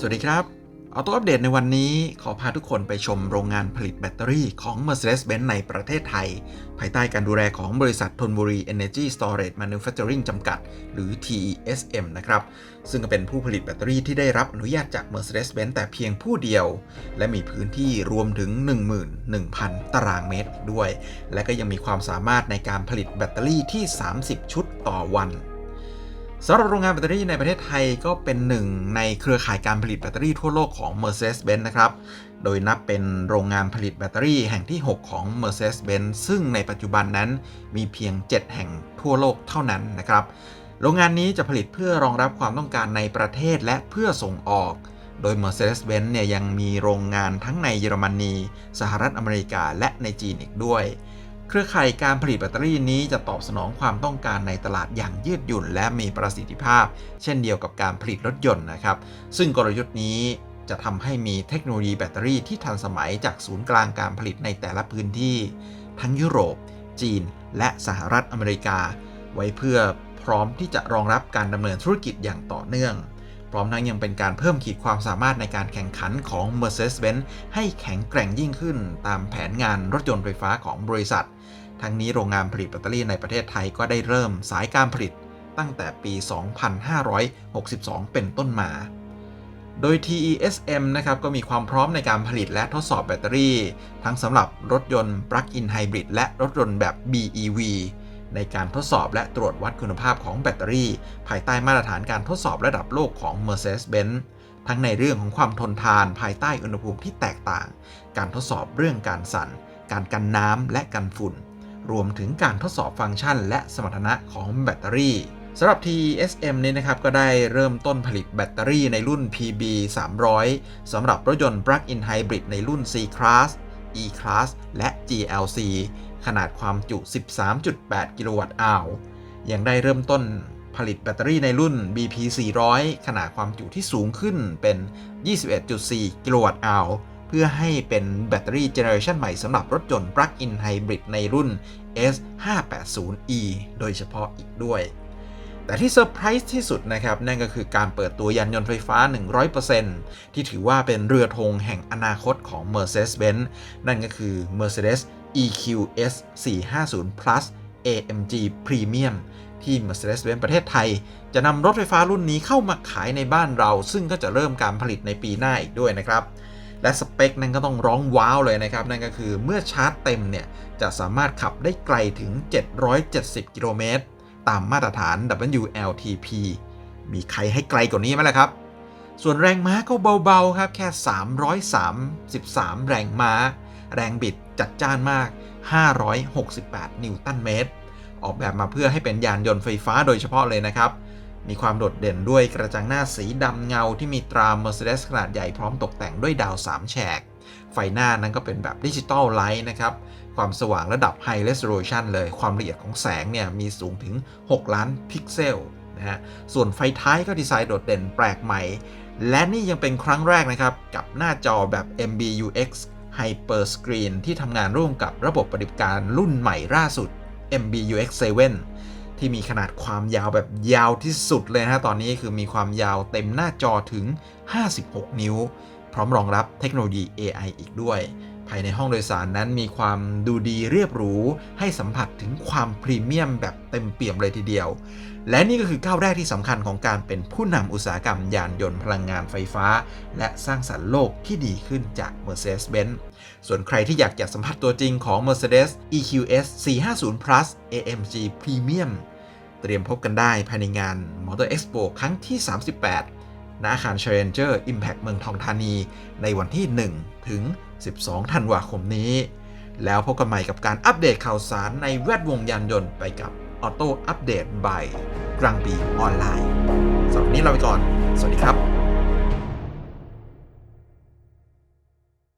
สวัสดีครับออโต้อัปเดตในวันนี้ขอพาทุกคนไปชมโรงงานผลิตแบตเตอรี่ของ Mercedes-Benz ในประเทศไทย ภายใต้การดูแลของบริษัททนบุรี Energy Storage Manufacturing จำกัด หรือ TESM นะครับ ซึ่งก็เป็นผู้ผลิตแบตเตอรี่ที่ได้รับอนุญาตจาก Mercedes-Benz แต่เพียงผู้เดียว และมีพื้นที่รวมถึง 11,000 ตารางเมตรด้วย และก็ยังมีความสามารถในการผลิตแบตเตอรี่ที่ 30 ชุดต่อวัน สำหรับโรงงานแบตเตอรี่ในประเทศไทยก็เป็นหนึ่งในเครือข่ายการผลิตแบตเตอรี่ทั่วโลกของ Mercedes-Benz นะครับ โดยนับเป็นโรงงานผลิตแบตเตอรี่แห่งที่ 6 ของ Mercedes-Benz ซึ่งในปัจจุบันนั้นมีเพียง 7 แห่งทั่วโลกเท่านั้นนะครับ โรงงานนี้จะผลิตเพื่อรองรับความต้องการในประเทศและเพื่อส่งออก โดย Mercedes-Benz เนี่ยยังมีโรงงานทั้งในเยอรมนี สหรัฐอเมริกา และในจีนอีกด้วย เครือข่ายการผลิตแบตเตอรี่นี้จะตอบสนองความต้องการในตลาดอย่างยืดหยุ่น และมีประสิทธิภาพ เช่นเดียวกับการผลิตรถยนต์นะครับ ซึ่งกลยุทธ์นี้จะทำให้มีเทคโนโลยีแบตเตอรี่ที่ทันสมัยจากศูนย์กลางการผลิตในแต่ละพื้นที่ ทั้งยุโรป จีน และสหรัฐอเมริกา ไว้เพื่อพร้อมที่จะรองรับการดำเนินธุรกิจอย่างต่อเนื่อง ร้อมทั้งยังเป็นการเพิ่มขีดความสามารถในการแข่งขันของ Mercedes-Benz ให้แข็งแกร่งยิ่งขึ้นตามแผนงานรถยนต์ไฟฟ้าของบริษัท ทั้งนี้โรงงานผลิตแบตเตอรี่ในประเทศไทยก็ได้เริ่มสายการผลิตตั้งแต่ปี 2562 เป็นต้นมา โดย TESM นะครับก็มีความพร้อมในการผลิตและทดสอบแบตเตอรี่ ทั้งสำหรับรถยนต์ Plug-in Hybrid และรถยนต์แบบ BEV ในการทดสอบและตรวจวัดคุณภาพของแบตเตอรี่ ภายใต้มาตรฐานการทดสอบระดับโลกของ Mercedes-Benz ทั้งในเรื่องของความทนทานภายใต้อุณหภูมิที่แตกต่าง การทดสอบเรื่องการสั่น การกันน้ำและกันฝุ่น รวมถึงการทดสอบฟังก์ชัน และสมรรถนะของแบตเตอรี่สำหรับ TSM นี้นะครับก็ได้เริ่มต้นผลิตแบตเตอรี่ในรุ่น PB 300สำหรับรถยนต์ Plug-in Hybrid ในรุ่น C-Class E-Class และ GLC ขนาดความจุ 13.8 กิโลวัตต์อาวยังได้เริ่มต้นผลิตแบตเตอรี่ในรุ่น BP 400 ขนาดความจุที่สูงขึ้นเป็น 21.4 กิโลวัตต์อาวเพื่อให้เป็นแบตเตอรี่เจเนอเรชันใหม่สำหรับรถยนต์ Plug-in Hybrid ในรุ่น S580e โดยเฉพาะอีกด้วย แต่ที่เซอร์ไพรส์ที่สุดนะครับ นั่นก็คือการเปิดตัวยานยนต์ไฟฟ้า 100%ที่ถือว่าเป็นเรือธงแห่งอนาคตของ Mercedes-Benz นั่นก็คือ Mercedes EQS 450 Plus AMG Premium ที่ Mercedes-Benz ประเทศไทย จะนำรถไฟฟ้ารุ่นนี้เข้ามาขายในบ้านเรา ซึ่งก็จะเริ่มการผลิตในปีหน้าอีกด้วยนะครับ และสเปคนั้นก็ต้องร้องว้าวเลยนะครับ นั่นก็คือเมื่อชาร์จเต็มเนี่ย จะสามารถขับได้ไกลถึง 770 กิโลเมตร ตามมาตรฐาน WLTP มีใครให้ไกลกว่านี้ไหมล่ะครับ ส่วนแรงม้าก็เบาๆครับแค่333แรงม้า แรงบิดจัดจ้านมาก 568 นิวตันเมตร ออกแบบมาเพื่อให้เป็นยานยนต์ไฟฟ้าโดยเฉพาะเลยนะครับ มีความโดดเด่นด้วยกระจังหน้าสีดำเงาที่มีตรา Mercedes ขนาดใหญ่พร้อมตกแต่งด้วยดาว 3 แฉก ไฟหน้านั้นก็เป็นแบบดิจิตอลไลท์นะครับ ความสว่างระดับ High Resolution เลย ความละเอียดของแสงเนี่ยมีสูงถึง 6 ล้านพิกเซลนะฮะ ส่วนไฟท้ายก็ดีไซน์โดดเด่นแปลกใหม่และนี่ยังเป็นครั้งแรกนะครับ กับหน้าจอแบบ MBUX Hyper Screen ที่ทำงานร่วมกับระบบปฏิบัติการรุ่นใหม่ล่าสุด MBUX 7ที่มีขนาดความยาวแบบยาวที่สุดเลยนะตอนนี้คือมีความยาวเต็มหน้าจอถึง 56 นิ้ว พร้อมรองรับเทคโนโลยี AI อีกด้วย ภายในห้องโดยสารนั้นมีความดูดีเรียบหรู ให้สัมผัสถึงความพรีเมียมแบบเต็มเปี่ยมเลยทีเดียว และนี่ก็คือก้าวแรกที่สำคัญของการเป็นผู้นำอุตสาหกรรมยานยนต์พลังงานไฟฟ้า และสร้างสรรค์โลกที่ดีขึ้นจาก Mercedes-Benz ส่วนใครที่อยากจะสัมผัสตัวจริงของ Mercedes EQS 450 Plus AMG Premium เตรียมพบกันได้ภายในงาน Motor Expo ครั้งที่ 38 ณอาคาร Challenger Impact เมืองทองธานี ในวันที่ 1 ถึง 12 ธันวาคมนี้ แล้วพบกันใหม่กับการอัปเดตข่าวสารในแวดวงยานยนต์ไปกับ Auto Update by กลางปีออนไลน์สำหรับวันนี้เราไปก่อน สวัสดีครับ